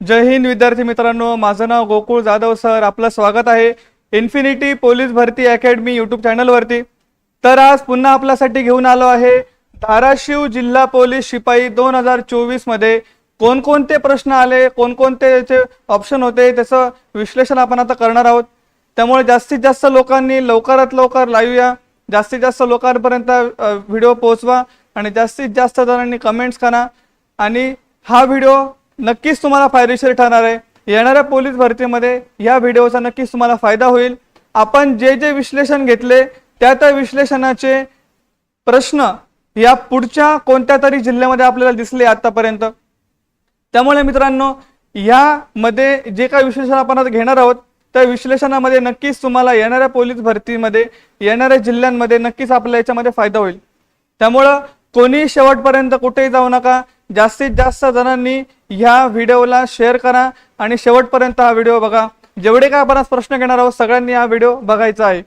जय हिंद विद्यार्थी मित्रांनो. माझं नाव गोकुळ जाधव सर. आपलं स्वागत आहे इन्फिनिटी पोलीस भरती अकॅडमी यूट्यूब चॅनलवरती तर आज पुन्हा आपल्यासाठी घेऊन आलो आहे धाराशिव जिल्हा पोलीस शिपाई दोन हजार चोवीसमध्ये कोणकोणते प्रश्न आले कोणकोणते याचे ऑप्शन होते त्याचं विश्लेषण आपण आता करणार आहोत. त्यामुळे जास्तीत जास्त लोकांनी लवकरात लवकर लाईव्ह या. जास्तीत जास्त लोकांपर्यंत व्हिडिओ पोहोचवा. आणि जास्तीत जास्त जणांनी कमेंट्स करा. आणि हा व्हिडिओ नक्कीच तुम्हाला फायदेशीर ठरणार आहे. येणाऱ्या पोलीस भरतीमध्ये या व्हिडिओचा नक्कीच तुम्हाला फायदा होईल. आपण जे जे विश्लेषण घेतले त्या त्या विश्लेषणाचे प्रश्न या पुढच्या कोणत्या तरी जिल्ह्यामध्ये आपल्याला दिसले आतापर्यंत. त्यामुळे मित्रांनो यामध्ये जे काही विश्लेषण आपण आता घेणार आहोत त्या विश्लेषणामध्ये नक्कीच तुम्हाला येणाऱ्या पोलीस भरतीमध्ये येणाऱ्या जिल्ह्यांमध्ये नक्कीच आपल्या याच्यामध्ये फायदा होईल. त्यामुळं कोणी शेवटपर्यंत कुठेही जाऊ नका. जास्तीत जास्त जणांनी ह्या व्हिडिओला शेअर करा आणि शेवटपर्यंत हा व्हिडिओ बघा. जेवढे काय आपण आज प्रश्न घेणार आहोत सगळ्यांनी हा व्हिडिओ बघायचा आहे.